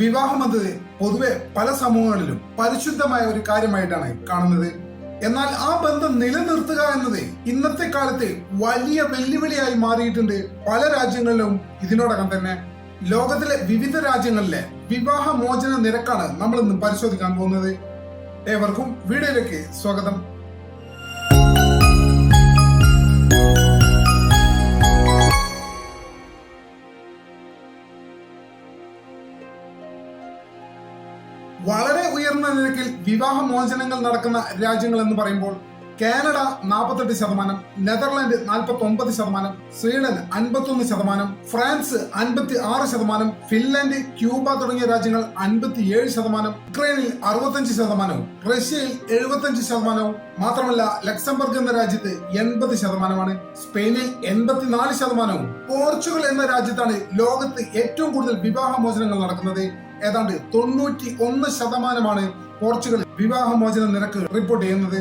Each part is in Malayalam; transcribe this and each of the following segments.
വിവാഹം എന്നത് പൊതുവെ പല സമൂഹങ്ങളിലും പരിശുദ്ധമായ ഒരു കാര്യമായിട്ടാണ് കാണുന്നത്. എന്നാൽ ആ ബന്ധം നിലനിർത്തുക എന്നത് ഇന്നത്തെ കാലത്ത് വലിയ വെല്ലുവിളിയായി മാറിയിട്ടുണ്ട് പല രാജ്യങ്ങളിലും ഇതിനോടകം തന്നെ. ലോകത്തിലെ വിവിധ രാജ്യങ്ങളിലെ വിവാഹ മോചന നിരക്കാണ് നമ്മൾ ഇന്ന് പരിശോധിക്കാൻ പോകുന്നത്. ഏവർക്കും വീഡിയോയിലേക്ക് സ്വാഗതം. വളരെ ഉയർന്ന നിരക്കിൽ വിവാഹ മോചനങ്ങൾ നടക്കുന്ന രാജ്യങ്ങൾ എന്ന് പറയുമ്പോൾ കാനഡ നാൽപ്പത്തെട്ട് ശതമാനം നെതർലാൻഡ് നാൽപ്പത്തി ഒമ്പത് ശതമാനം സ്വീഡൻ അൻപത്തൊന്ന് ശതമാനം ഫ്രാൻസ് അൻപത്തി ആറ് ശതമാനം ഫിൻലാൻഡ് ക്യൂബ തുടങ്ങിയ രാജ്യങ്ങൾ അൻപത്തി ഏഴ് ശതമാനം ഉക്രൈനിൽ അറുപത്തഞ്ച് ശതമാനവും റഷ്യയിൽ എഴുപത്തഞ്ച് ശതമാനവും മാത്രമല്ല ലക്സംബർഗ് എന്ന രാജ്യത്ത് എൺപത് ശതമാനമാണ് സ്പെയിനിൽ എൺപത്തിനാല് ശതമാനവും പോർച്ചുഗൽ എന്ന രാജ്യത്താണ് ലോകത്ത് ഏറ്റവും കൂടുതൽ വിവാഹ മോചനങ്ങൾ നടക്കുന്നത്. ഏതാണ്ട് തൊണ്ണൂറ്റി ഒന്ന് ശതമാനമാണ് പോർച്ചുഗൽ വിവാഹമോചന നിരക്ക് റിപ്പോർട്ട് ചെയ്യുന്നത്.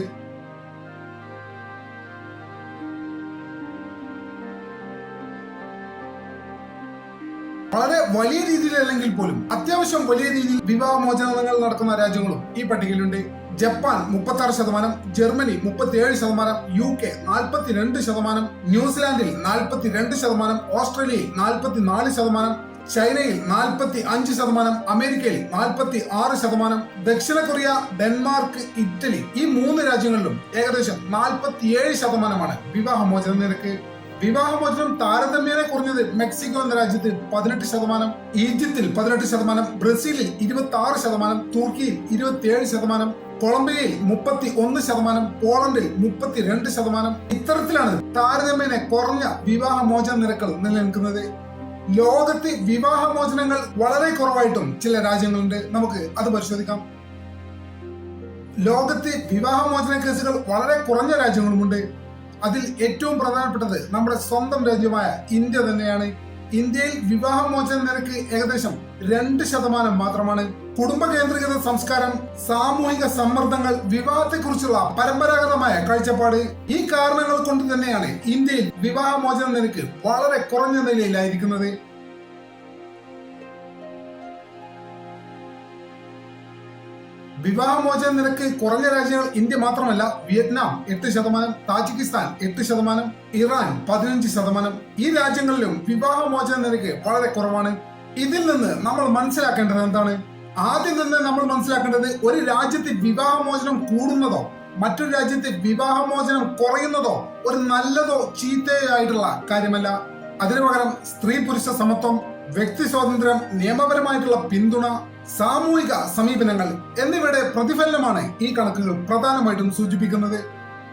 വളരെ വലിയ രീതിയിലല്ലെങ്കിൽ പോലും അത്യാവശ്യം വലിയ രീതിയിൽ വിവാഹമോചനങ്ങൾ നടക്കുന്ന രാജ്യങ്ങളും ഈ പട്ടികയിലുണ്ട്. ജപ്പാൻ മുപ്പത്തി ആറ് ശതമാനം ജർമ്മനി മുപ്പത്തി ഏഴ് ശതമാനം യു കെ നാൽപ്പത്തിരണ്ട് ശതമാനം ന്യൂസിലാൻഡിൽ നാൽപ്പത്തിരണ്ട് ശതമാനം ഓസ്ട്രേലിയയിൽ നാൽപ്പത്തിനാല് ശതമാനം ചൈനയിൽ നാൽപ്പത്തി അഞ്ച് ശതമാനം അമേരിക്കയിൽ നാൽപ്പത്തി ആറ് ശതമാനം ദക്ഷിണ കൊറിയ ഡെൻമാർക്ക് ഇറ്റലി ഈ മൂന്ന് രാജ്യങ്ങളിലും ഏകദേശം നാൽപ്പത്തിയേഴ് ശതമാനമാണ് വിവാഹമോചന നിരക്ക്. വിവാഹമോചനം താരതമ്യേന കുറഞ്ഞത് മെക്സിക്കോ എന്ന രാജ്യത്ത് പതിനെട്ട് ശതമാനം ഈജിപ്തിൽ പതിനെട്ട് ശതമാനം ബ്രസീലിൽ ഇരുപത്തി ആറ് ശതമാനം തുർക്കിയിൽ ഇരുപത്തിയേഴ് ശതമാനം കൊളംബിയയിൽ മുപ്പത്തി ഒന്ന് ശതമാനം പോളണ്ടിൽ മുപ്പത്തിരണ്ട് ശതമാനം. ഇത്തരത്തിലാണ് താരതമ്യേന കുറഞ്ഞ വിവാഹമോചന നിരക്കുകൾ നിലനിൽക്കുന്നത്. ലോകത്ത് വിവാഹമോചനങ്ങൾ വളരെ കുറവായിട്ടും ചില രാജ്യങ്ങളുണ്ട്. നമുക്ക് അത് പരിശോധിക്കാം. ലോകത്ത് വിവാഹമോചന കേസുകൾ വളരെ കുറഞ്ഞ രാജ്യങ്ങളുമുണ്ട്. അതിൽ ഏറ്റവും പ്രധാനപ്പെട്ടത് നമ്മുടെ സ്വന്തം രാജ്യമായ ഇന്ത്യ തന്നെയാണ്. ഇന്ത്യയിൽ വിവാഹമോചന നിരക്ക് ഏകദേശം രണ്ട് ശതമാനം മാത്രമാണ്. കുടുംബ കേന്ദ്രീകൃത സംസ്കാരം സാമൂഹിക സമ്മർദ്ദങ്ങൾ വിവാഹത്തെക്കുറിച്ചുള്ള പരമ്പരാഗതമായ കാഴ്ചപ്പാട് ഈ കാരണങ്ങൾ കൊണ്ട് തന്നെയാണ് ഇന്ത്യയിൽ വിവാഹമോചന നിരക്ക് വളരെ കുറഞ്ഞ നിലയിലായിരിക്കുന്നത്. വിവാഹമോചന നിരക്ക് കുറഞ്ഞ രാജ്യങ്ങൾ ഇന്ത്യ മാത്രമല്ല വിയറ്റ്നാം എട്ട് ശതമാനം താജിക്കിസ്ഥാൻ എട്ട് ശതമാനം ഇറാൻ പതിനഞ്ച് ശതമാനം. ഈ രാജ്യങ്ങളിലും വിവാഹമോചന നിരക്ക് വളരെ കുറവാണ്. ഇതിൽ നിന്ന് നമ്മൾ മനസ്സിലാക്കേണ്ടത് എന്താണ്? ആദ്യം തന്നെ നമ്മൾ മനസ്സിലാക്കേണ്ടത് ഒരു രാജ്യത്തെ വിവാഹമോചനം കൂടുന്നതോ മറ്റൊരു രാജ്യത്തെ വിവാഹമോചനം കുറയുന്നതോ ഒരു നല്ലതോ ചീത്തയോ ആയിട്ടുള്ള കാര്യമല്ല. അതിനു പകരം സ്ത്രീ പുരുഷ സമത്വം വ്യക്തി സ്വാതന്ത്ര്യം നിയമപരമായിട്ടുള്ള പിന്തുണ സാമൂഹിക സമീപനങ്ങൾ എന്നിവയുടെ പ്രതിഫലനമാണ് ഈ കണക്കുകൾ പ്രധാനമായിട്ടും സൂചിപ്പിക്കുന്നത്.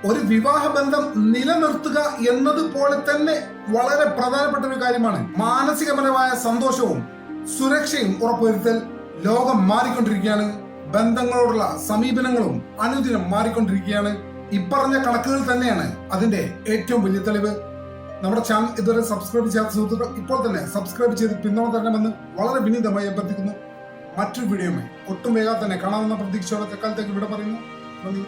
ഒരു വിവാഹ ബന്ധം നിലനിർത്തുക എന്നതുപോലെ തന്നെ വളരെ പ്രധാനപ്പെട്ട ഒരു കാര്യമാണ് മാനസികപരമായ സന്തോഷവും സുരക്ഷയും ഉറപ്പുവരുത്തൽ. ലോകം മാറിക്കൊണ്ടിരിക്കുകയാണ്. ബന്ധങ്ങളോടുള്ള സമീപനങ്ങളും അനുദിനം മാറിക്കൊണ്ടിരിക്കുകയാണ്. ഇപ്പറഞ്ഞ കണക്കുകൾ തന്നെയാണ് അതിന്റെ ഏറ്റവും വലിയ തെളിവ്. നമ്മുടെ ചാനൽ ഇതുവരെ സബ്സ്ക്രൈബ് ചെയ്യാത്ത സുഹൃത്തുക്കൾ ഇപ്പോൾ തന്നെ സബ്സ്ക്രൈബ് ചെയ്ത് പിന്തുണ തരണമെന്ന് വളരെ വിനീതമായി അഭ്യർത്ഥിക്കുന്നു. മറ്റൊരു വീഡിയോയുമായി ഒട്ടും വേഗം തന്നെ കാണാമെന്ന പ്രതീക്ഷയോടെ തൽക്കാലത്തേക്ക് ഇവിടെ പറയുന്നു. നന്ദി.